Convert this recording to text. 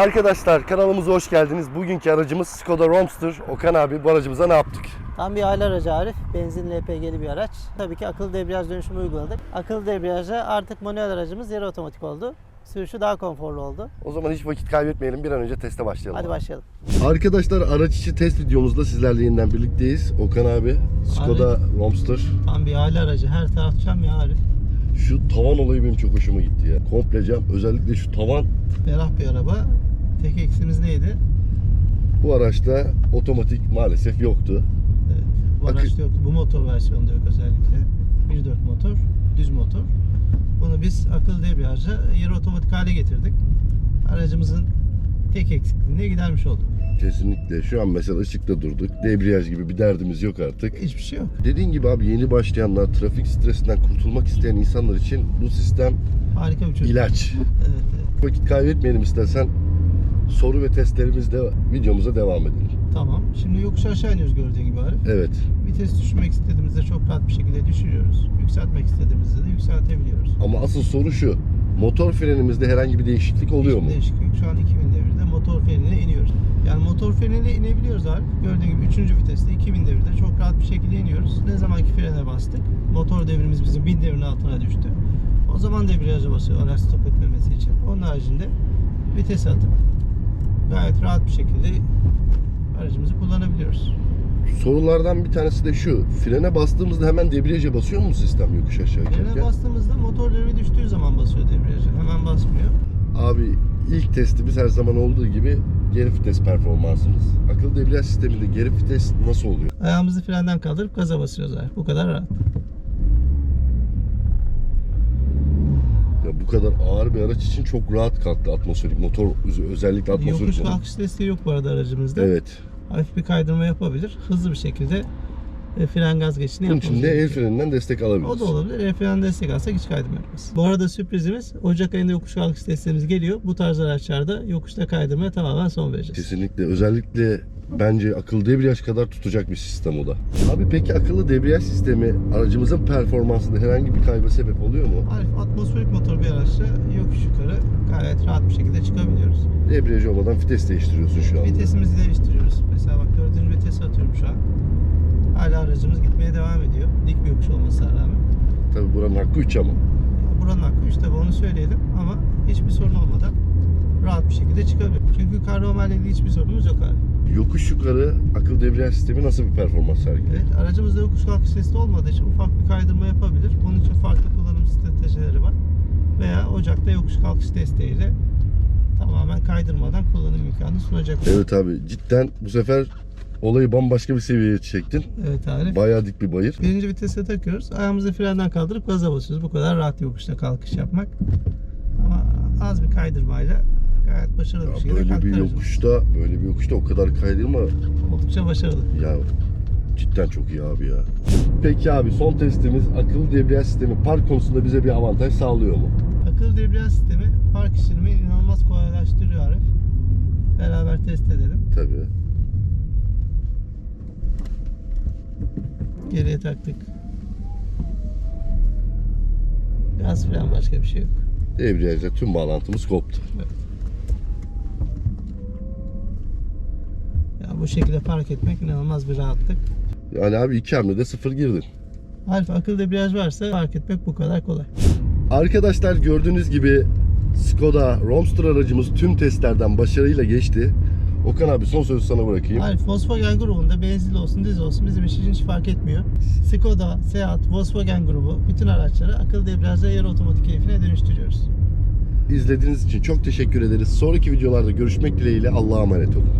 Arkadaşlar kanalımıza hoş geldiniz. Bugünkü aracımız Skoda Romster. Okan abi bu aracımıza ne yaptık? Tam bir aile aracı Arif. Benzin LPG'li bir araç. Tabii ki akıllı debriyaj dönüşümü uyguladık. Akıllı debriyajla artık manuel aracımız yarı otomatik oldu. Sürüşü daha konforlu oldu. O zaman hiç vakit kaybetmeyelim bir an önce teste başlayalım. Hadi başlayalım. Arkadaşlar araç içi test videomuzda sizlerle yeniden birlikteyiz. Okan abi Skoda Romster. Tam bir aile aracı. Her taraf cam ya Arif. Şu tavan olayı benim çok hoşuma gitti ya. Komple cam. Özellikle şu tavan Ferah bir araba. Tek eksimiz neydi? bu araçta otomatik maalesef yoktu. Evet, bu Akı- araçta yoktu. Bu motor versiyonunda yok özellikle. 1.4 motor, düz motor. Bunu biz akıllı debriyajla yarı otomatik hale getirdik. Aracımızın tek eksikliğini gidermiş olduk. Kesinlikle. Şu an mesela ışıkta durduk. Debriyaj gibi bir derdimiz yok artık. Hiçbir şey yok. Dediğin gibi abi yeni başlayanlar, trafik stresinden kurtulmak isteyen insanlar için bu sistem Harika bir çözüm. ilaç. Evet, evet. Vakit kaybetmeyelim istersen soru ve testlerimizle videomuza devam edelim. Tamam. Şimdi yokuş aşağı iniyoruz gördüğün gibi Arif. Evet. Vites düşürmek istediğimizde çok rahat bir şekilde düşürüyoruz. Yükseltmek istediğimizde de yükseltebiliyoruz. Ama asıl soru şu. Motor frenimizde herhangi bir değişiklik oluyor mu? Hiçbir değişiklik. Şu an 2000 devirde motor freniyle iniyoruz. Yani motor freniyle inebiliyoruz Arif. Gördüğün gibi 3. viteste 2000 devirde çok rahat bir şekilde iniyoruz. Ne zamanki frene bastık motor devrimiz bizim 1000 devrin altına düştü. O zaman debriyaja basıyor araç stop etmemesi için. Onun haricinde vites atıp gayet rahat bir şekilde aracımızı kullanabiliyoruz. Sorulardan bir tanesi de şu. Frene bastığımızda hemen debriyaja basıyor mu sistem yokuş aşağı Frene giderken? bastığımızda motor devri düştüğü zaman basıyor debriyaja. Hemen basmıyor. Abi ilk testimiz her zaman olduğu gibi geri vites performansımız. Akıllı debriyaj sisteminde geri vites nasıl oluyor? Ayağımızı frenden kaldırıp gaza basıyoruz Arif. Bu kadar rahat. Ya bu kadar ağır bir araç için çok rahat kalktı atmosferik motor özellikle atmosferik Yokuş motor. kalkış desteği yok bu arada aracımızda. Evet. Hafif bir kaydırma yapabilir. Hızlı bir şekilde e, fren gaz geçişini Bunun için de el freninden destek alabiliriz. O da olabilir. El frenen destek alsak hiç kaydırma yapmaz. Bu arada sürprizimiz Ocak ayında yokuş kalkış testlerimiz geliyor. Bu tarz araçlarda yokuşta kaydırmaya tamamen son vereceğiz. Kesinlikle. Özellikle bence akıllı debriyaj kadar tutacak bir sistem o da. Abi peki akıllı debriyaj sistemi aracımızın performansında herhangi bir kayba sebep oluyor mu? Arif atmosferik motor bir araçla yokuş yukarı gayet rahat bir şekilde çıkabiliyoruz. Debriyaj olmadan vites değiştiriyorsun şu anda. Vitesimizi değiştiriyoruz. Mesela bak dördüncü vites atıyorum şu an. Hala aracımız gitmeye devam ediyor. Dik bir yokuş olmasına rağmen. Tabii buranın hakkı 3 ama. Ya Buranın hakkı 3 tabi onu söyleyelim ama hiçbir sorun olmadan rahat bir şekilde çıkabiliyor. Çünkü karbonlarla ilgili hiçbir sorunumuz yok abi. Yokuş yukarı akıllı debriyaj sistemi nasıl bir performans sergiliyor? Evet aracımızda yokuş kalkış testi olmadığı için ufak bir kaydırma yapabilir. Bunun için farklı kullanım stratejileri var. Veya ocakta yokuş kalkış desteğiyle tamamen kaydırmadan kullanım imkanı sunacak. Evet abi cidden bu sefer olayı bambaşka bir seviyeye çektin. Evet Arif. Bayağı dik bir bayır. Birinci vitese takıyoruz. Ayağımızı frenden kaldırıp gaza basıyoruz. Bu kadar rahat yokuşta kalkış yapmak. Ama az bir kaydırmayla gayet başarılı Ya bir şekilde böyle bir kalktı aracımız. yokuşta, böyle bir yokuşta o kadar kaydırma Oldukça başarılı. ya cidden çok iyi abi ya. Peki abi son testimiz akıllı debriyaj sistemi park konusunda bize bir avantaj sağlıyor mu? Akıllı debriyaj sistemi park işini inanılmaz kolaylaştırıyor Arif. Beraber test edelim. Tabii. Geriye taktık. Gaz fren başka bir şey yok. Debriyajla tüm bağlantımız koptu. Evet. Ya bu şekilde park etmek inanılmaz bir rahatlık. Yani abi iki hamlede sıfır girdin. Arif akıllı debriyaj varsa park etmek bu kadar kolay. Arkadaşlar gördüğünüz gibi Skoda Romster aracımız tüm testlerden başarıyla geçti. Okan abi son sözü sana bırakayım. Arif Volkswagen grubunda benzinli olsun dizel olsun bizim için hiç fark etmiyor. Skoda, Seat, Volkswagen grubu bütün araçları akıllı debriyajla yarı otomatik keyfine dönüştürüyoruz. İzlediğiniz için çok teşekkür ederiz. Sonraki videolarda görüşmek dileğiyle Allah'a emanet olun.